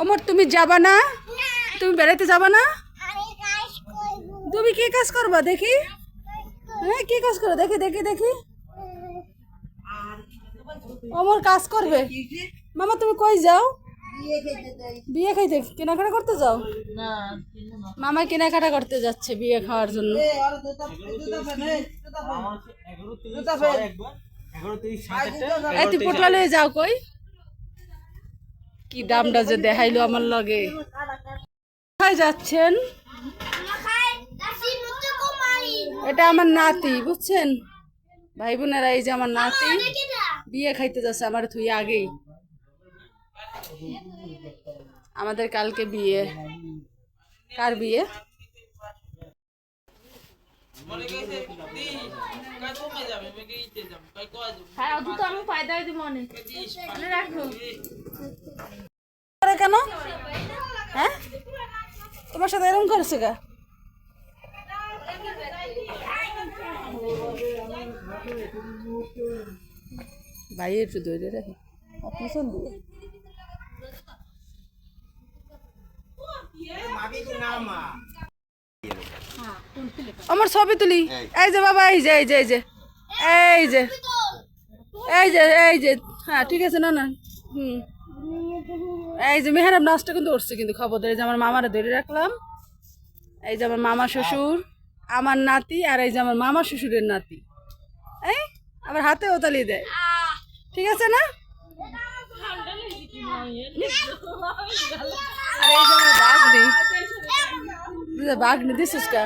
ওমর তুমি যাবা না? তুমি বেড়াতে যাবা না? আমি কাজ করব। তুমি কি কাজ করবা দেখি? হ্যাঁ কি কাজ করো দেখি দেখি দেখি। ওমর কাজ করবে। মামা তুমি কই যাও? বিয়ে খাইতে কেনাকাটা করতে যাও? মামা কেনাকাটা করতে যাচ্ছে বিয়ে খাওয়ার জন্য। এই তুই পোটলা লয়ে যাও কই? কি দামটা যে দেখাইলো আমার লগে। কোথায় যাচ্ছেন? এটা আমার নাতি বুঝছেন? ভাই বোনেরা এই যে আমার নাতি বিয়ে খাইতে যাচ্ছে আমার থুই আগেই। আমাদের কালকে বিয়ে। কার বিয়ে? হ্যাঁ আমি মনে মনে রাখো। কেন? হ্যাঁ? তোমার সাথে এরকম করেছে গা ভাই একটু দৌড়ে রাখি। আমার ছবি তুলি। এই যে বাবা, এই যে এই যে এই যে। এই যে। এই যে এই যে। হ্যাঁ ঠিক আছে, না না। হুম। এই যে মেহরাব নাচটা কিন্তু উঠছে কিন্তু খবর এই যে আমার মামারা ধরে রাখলাম। এই যে আমার মামা শ্বশুর, আমার নাতি, আর এই যে আমার মামা শ্বশুরের নাতি। এই, আমার হাতে ওতালি দেয়। ঠিক আছে না? আর এই যে আমার বাঘনি বাঘনি দিছিস কা?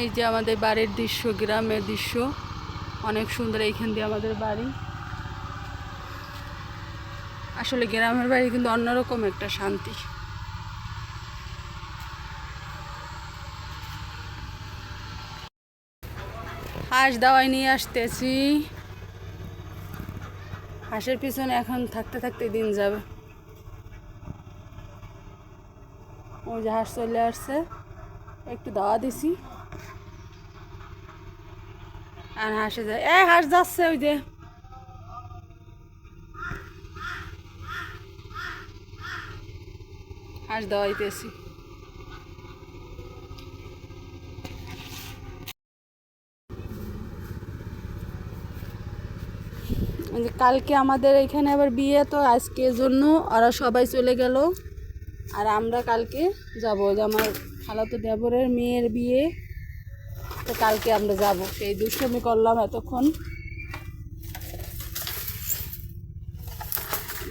এই যে আমাদের বাড়ির দৃশ্য, গ্রামের দৃশ্য। অনেক সুন্দর এইখান দিয়ে আমাদের বাড়ি। আসলে গ্রামের বাড়ি কিন্তু অন্যরকম একটা শান্তি। হাঁস দাওয়াই নিয়ে আসতেছি। হাঁসের পিছনে এখন থাকতে থাকতে দিন যাবে। ওই যে হাঁস চলে আসছে, একটু দাওয়া দিছি। আর হাঁসে যায়, এ, হাঁস যাচ্ছে ওই যে। হাঁস দাওয়াইতেছি কালকে আমাদের এখানে আবার বিয়ে, তো আজকে জন্য ওরা সবাই চলে গেল। আর আমরা কালকে যাব যে আমার খালাতো দেবরের মেয়ের বিয়ে। তো কালকে আমরা যাব। সেই দুষ্টমি করলাম এতক্ষণ।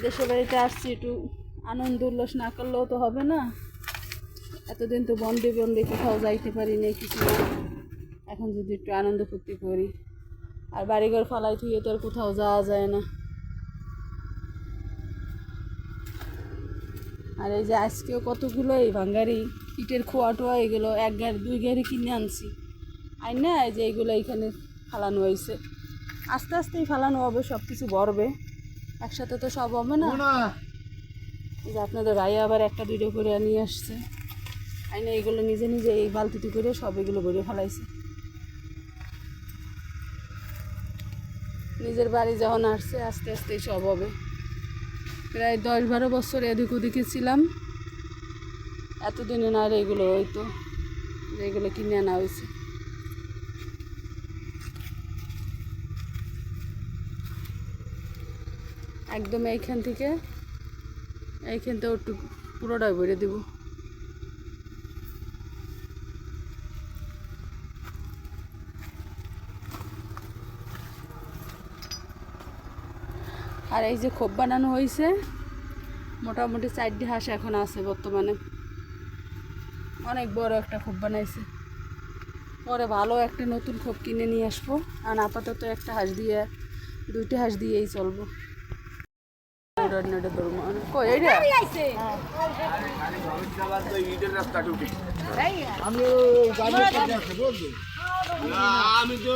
দেশের বাড়িতে আসছি একটু আনন্দ উল্লাস না করলেও তো হবে না। এতদিন তো বন্দি বন্দি কোথাও যাইতে পারি না কিছু এখন যদি একটু আনন্দ ফুর্তি করি। আর বাড়িঘর ফালাই থুয়ে তো আর কোথাও যাওয়া যায় না। আর এই যে আজকেও কতগুলো এই ভাঙ্গারি ইটের খোয়া টোয়া এগুলো এক গাড়ি দুই গাড়ি কিনে আনছি। আর না এই যে এইগুলো এইখানে ফালানো হয়েছে। আস্তে আস্তেই ফালানো হবে সব কিছু ভরবে। একসাথে তো সব হবে না। এই যে আপনাদের ভাই আবার একটা দুইটা করে নিয়ে আসছে। আইনা এইগুলো নিজে নিজে এই বালতিতে করে সব এগুলো ভরে ফেলাইছে। নিজের বাড়ি যখন আসছে আস্তে আস্তেই সব হবে। প্রায় দশ বারো বছর এদিক ওদিকে ছিলাম। এতদিনে না আর এগুলো হয়তো এগুলো কিনে আনা হয়েছে। একদম এইখান থেকে এইখান থেকে পুরোটাই ভরে দেব। আর এই যে খোপ বানানো হয়েছে মোটামুটি চারটি হাঁস এখন আছে বর্তমানে। অনেক বড় একটা খোপ বানাইছে। পরে ভালো একটা নতুন খোপ কিনে নিয়ে আসব। আর আপাতত একটা হাঁস দিয়ে দুইটা হাঁস দিয়েই চলবো। এইটা আমি তো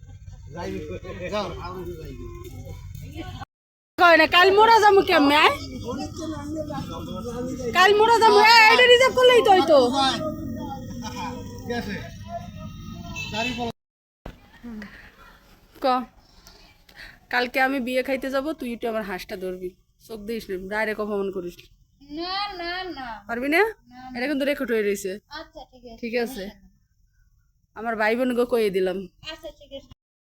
কয় না কাল মোরা যাব কেমনে আয়? কাল মোরা যাব এই, এইটা রিজার্ভ করলেই তো হইতো। ঠিক আছে গাড়ি পেলে ক কালকে আমি বিয়ে খাইতে যাব তুই একটু আমার হাঁসটা ধরবি। চোখ দিস না ডাইরেক্ট অপমান করিস। না। না না। না পারবি না? এটা কিন্তু রেকর্ড হয়ে রয়েছে আচ্ছা ঠিক আছে। ঠিক আছে। আমার ভাই বোনকে কয়ে দিলাম। আচ্ছা ঠিক আছে।